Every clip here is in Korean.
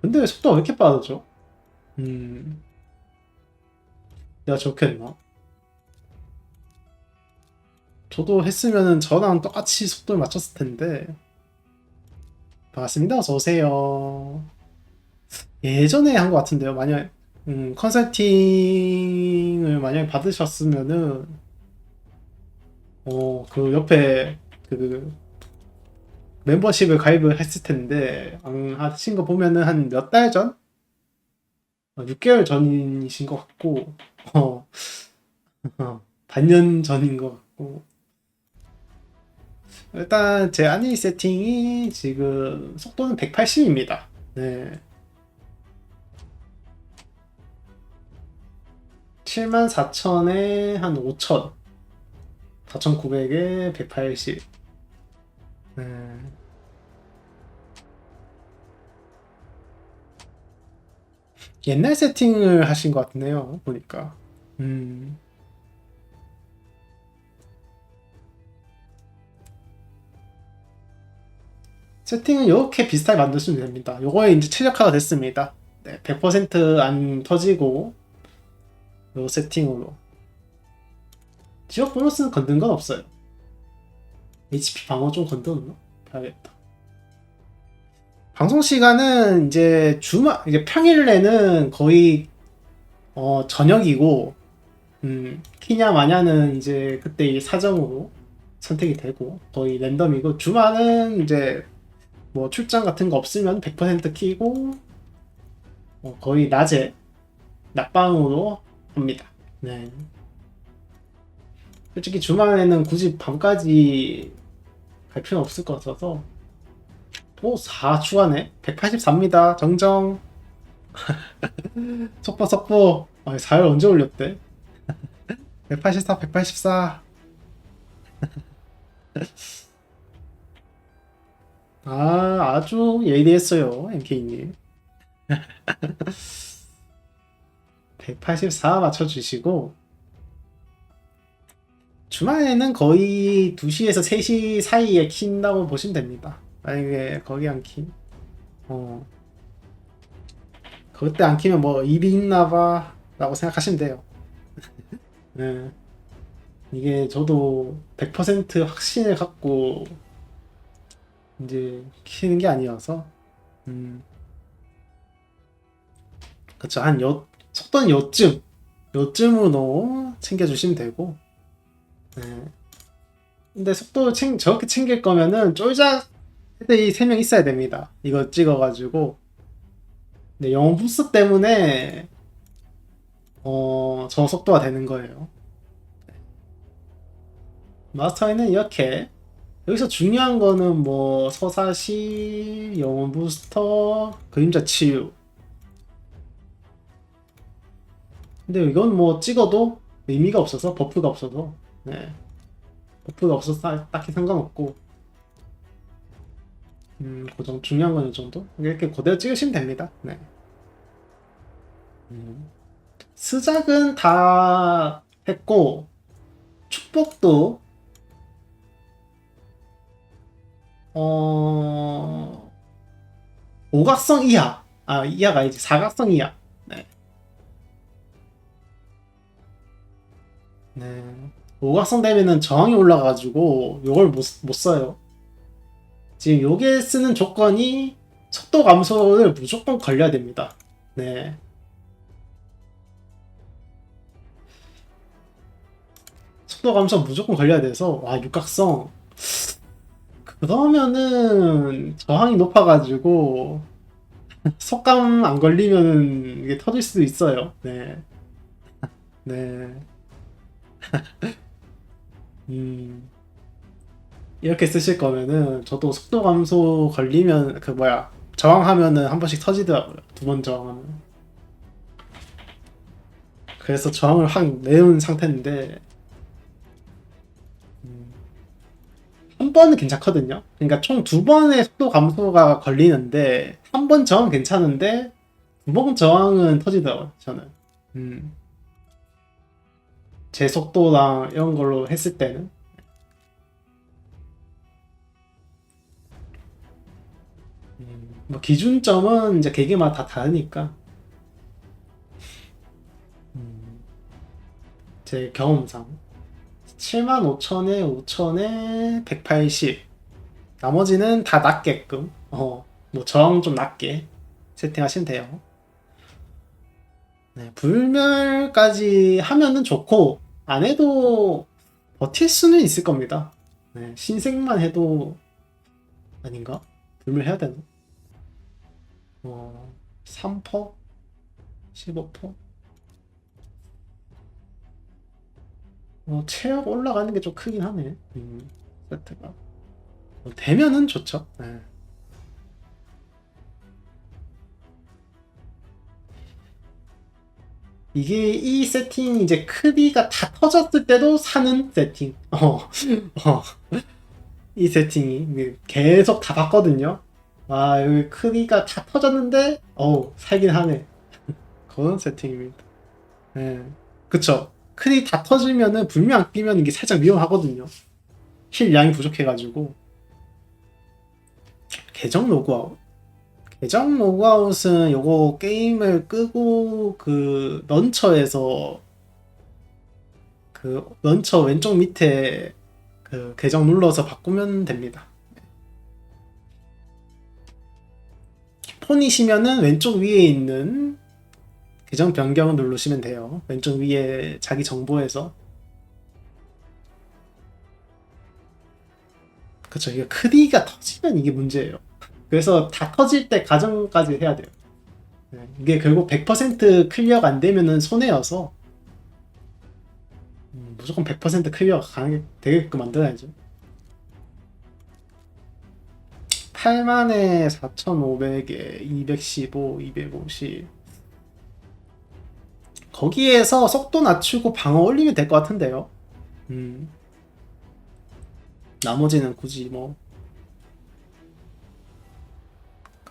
근데 왜 속도가 왜 이렇게 빠르죠? 음. 내가 좋겠나? 저도 했으면은 저랑 똑같이 속도를 맞췄을 텐데. 반갑습니다. 어서 오세요. 예전에 한 것 같은데요. 만약 음, 컨설팅을 만약에 받으셨으면은 어, 그 옆에 그 멤버십을 가입을 했을 텐데 안 하신 거 보면은 한 몇 달 전? 어, 6개월 전이신 것 같고 어, 어, 반년 전인 것 같고 일단 제 아니 세팅이 지금 속도는 180입니다. 네. 74,000에 한 5,000. 4,900에 180. 네. 옛날 세팅을 하신 것 같네요. 보니까. 음. 세팅은 이렇게 비슷하게 만드시면 됩니다. 요거에 이제 최적화가 됐습니다. 네, 100%안 터지고 요 세팅으로 지역 보너스는 건든 건 없어요. HP 방어 좀 건드렸나? 봐야겠다. 방송 시간은 이제 주말 이제 평일에는 거의 어 저녁이고 음 키냐 마냐는 이제 그때 이 사정으로 선택이 되고 거의 랜덤이고 주말은 이제 뭐 출장 같은 거 없으면 100% 키고 어, 거의 낮에 낮방으로 합니다. 네. 솔직히 주말에는 굳이 밤까지 갈 필요는 없을 것 같아서. 또 4 추가네. 184입니다. 정정. 속보 속보. 아, 4열 언제 올렸대? 184 184 아 아주 예리했어요 MK님. 184 맞춰주시고 주말에는 거의 2시에서 3시 사이에 킨다고 보시면 됩니다. 만약에 거기 안 키. 어. 그때 안 키면 뭐 일이 있나봐 라고 생각하시면 돼요. 네. 이게 저도 100% 확신을 갖고 이제 키는 게 아니어서 음. 그쵸 한 요, 속도는 요쯤 요쯤으로 챙겨주시면 되고 네. 근데 속도 챙, 저렇게 챙길 거면은 쫄작 애들이 3명 있어야 됩니다. 이거 찍어가지고. 근데 영어 부스 때문에 어, 저 속도가 되는 거예요. 네. 마스터에는 이렇게. 여기서 중요한 거는 뭐 서사시, 영혼 부스터, 그림자 치유. 근데 이건 뭐 찍어도 의미가 없어서 버프가 없어서 네. 버프가 없어서 딱- 딱히 상관없고. 음 고정 중요한 건 이 정도? 이렇게 그대로 찍으시면 됩니다. 네. 음. 스작은 다 했고 축복도 어 오각성 이하. 아 이하가 아니지. 사각성 이하. 네. 오각성 되면은 저항이 올라가지고 요걸 못, 못 써요. 지금 요게 쓰는 조건이 속도 감소를 무조건 걸려야 됩니다. 네. 속도 감소 무조건 걸려야 돼서 와 육각성 그러면은 저항이 높아가지고 속감 안 걸리면은 이게 터질 수도 있어요. 네. 네. 음, 이렇게 쓰실 거면은 저도 속도 감소 걸리면 그 뭐야 저항하면은 한 번씩 터지더라고요 두 번 저항하면. 그래서 저항을 확 내온 상태인데 음, 한 번은 괜찮거든요. 그러니까 총 두 번의 속도 감소가 걸리는데 한 번 저항 괜찮은데 두 번 저항은 터지더라고요 저는. 음. 제 속도랑 이런 걸로 했을 때는? 음, 뭐 기준점은 이제 개개마다 다 다르니까. 음, 제 경험상 75,000에 5,000에 180 나머지는 다 낮게끔. 어, 뭐 저항 좀 낮게 세팅하시면 돼요. 네, 불멸까지 하면은 좋고 안 해도 버틸 수는 있을 겁니다. 네, 신생만 해도 아닌가? 불멸 해야 되나? 어, 3퍼? 15퍼? 어, 체력 올라가는 게 좀 크긴 하네. 음, 세트가. 어, 되면은 좋죠. 네. 이게 이 세팅이 이제 크기가 다 터졌을 때도 사는 세팅. 어, 어. 이 세팅이 계속 다 봤거든요. 아, 여기 크기가 다 터졌는데, 어우, 살긴 하네. 그런 세팅입니다. 예. 그쵸. 크기 다 터지면은 불면 안 끼면 이게 살짝 위험하거든요. 힐 양이 부족해가지고. 계정 로그아웃. 계정 로그아웃은 요거 게임을 끄고 그 런처에서 그 런처 왼쪽 밑에 그 계정 눌러서 바꾸면 됩니다. 폰이시면은 왼쪽 위에 있는 계정 변경을 누르시면 돼요. 왼쪽 위에 자기 정보에서 그쵸 이게 크기가 터지면 이게 문제예요. 그래서 다 터질 때 가정까지 해야 돼요. 네, 이게 결국 100% 클리어가 안 되면은 손해여서 음, 무조건 100% 클리어가 가능하게 되게끔 만들어야죠. 8만에 4,500에 215, 250 거기에서 속도 낮추고 방어 올리면 될 것 같은데요. 음. 나머지는 굳이 뭐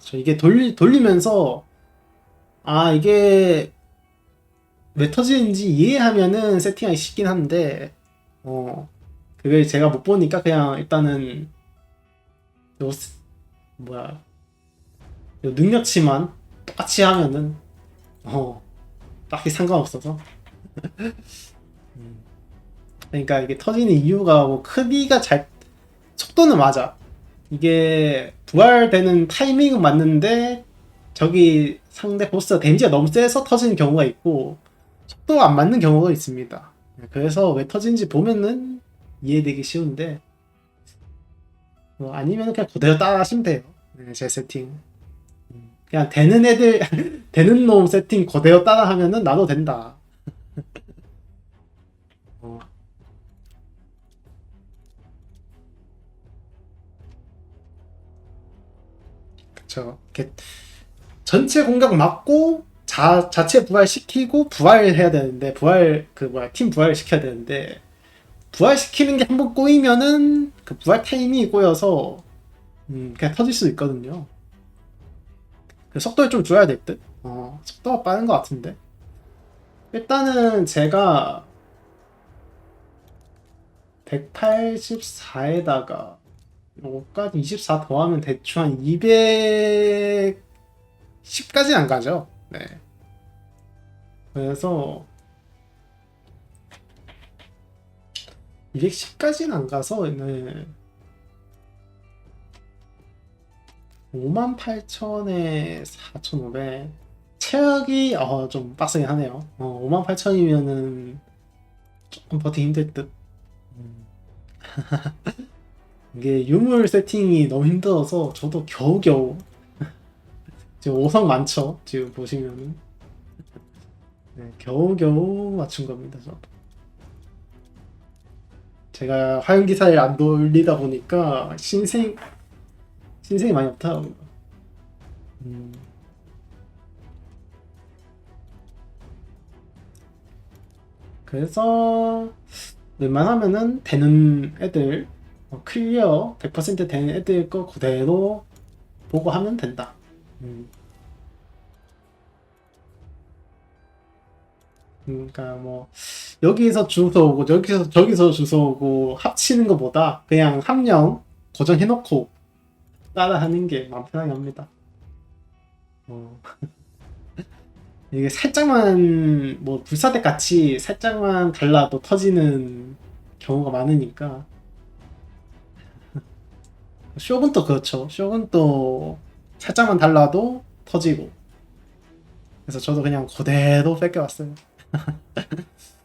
그쵸, 이게 돌리, 돌리면서 아 이게 왜 터지는지 이해하면은 세팅하기 쉽긴 한데 어 그걸 제가 못 보니까 그냥 일단은 요 스- 뭐야 요 능력치만 똑같이 하면은 어 딱히 상관없어서. 음. 그러니까 이게 터지는 이유가 뭐 크기가 잘 속도는 맞아 이게 부활되는 타이밍은 맞는데 저기 상대 보스가 데미지가 너무 세서 터지는 경우가 있고 속도가 안 맞는 경우가 있습니다. 그래서 왜 터진지 보면은 이해되기 쉬운데 뭐 아니면 그냥 그대로 따라 하시면 돼요. 네, 제 세팅. 음, 그냥 되는 애들 되는 놈 세팅 그대로 따라 하면은 나도 된다. 그쵸. 이렇게 전체 공격 맞고 자, 자체 부활시키고 부활해야 되는데 부활 그 뭐야 팀 부활 시켜야 되는데 부활시키는 게 한 번 꼬이면은 그 부활 타이밍이 꼬여서 음, 그냥 터질 수 있거든요. 그 속도를 좀 줘야 될 듯. 어, 속도가 빠른 것 같은데. 일단은 제가 184에다가 요거까지 24 더하면 대충 한 210까지는 안 가죠. 네. 그래서 210까지는 안 가서 네. 58,000에 4,500 체력이 어, 좀 빡세긴 하네요. 어, 58,000이면은 조금 버티기 힘들 듯. 음. 이게 유물 세팅이 너무 힘들어서 저도 겨우겨우 지금 5성 많죠? 지금 보시면은 네, 겨우겨우 맞춘 겁니다 저도 제가 화염기사를 안 돌리다 보니까 신생 신생이 많이 없더라고요 음. 그래서 웬만하면은 되는 애들 어, 클리어 100% 되는 애들 거 그대로 보고 하면 된다. 음. 그러니까 뭐 여기서 주소 오고 여기서 저기서 주소 오고 합치는 것보다 그냥 함령 고정해놓고 따라하는 게 마음 편하게 합니다. 어. 이게 살짝만 뭐 불사대 같이 살짝만 달라도 터지는 경우가 많으니까 쇼군도 그렇죠. 쇼군도 살짝만 달라도 터지고 그래서 저도 그냥 그대로 뺏겨왔어요.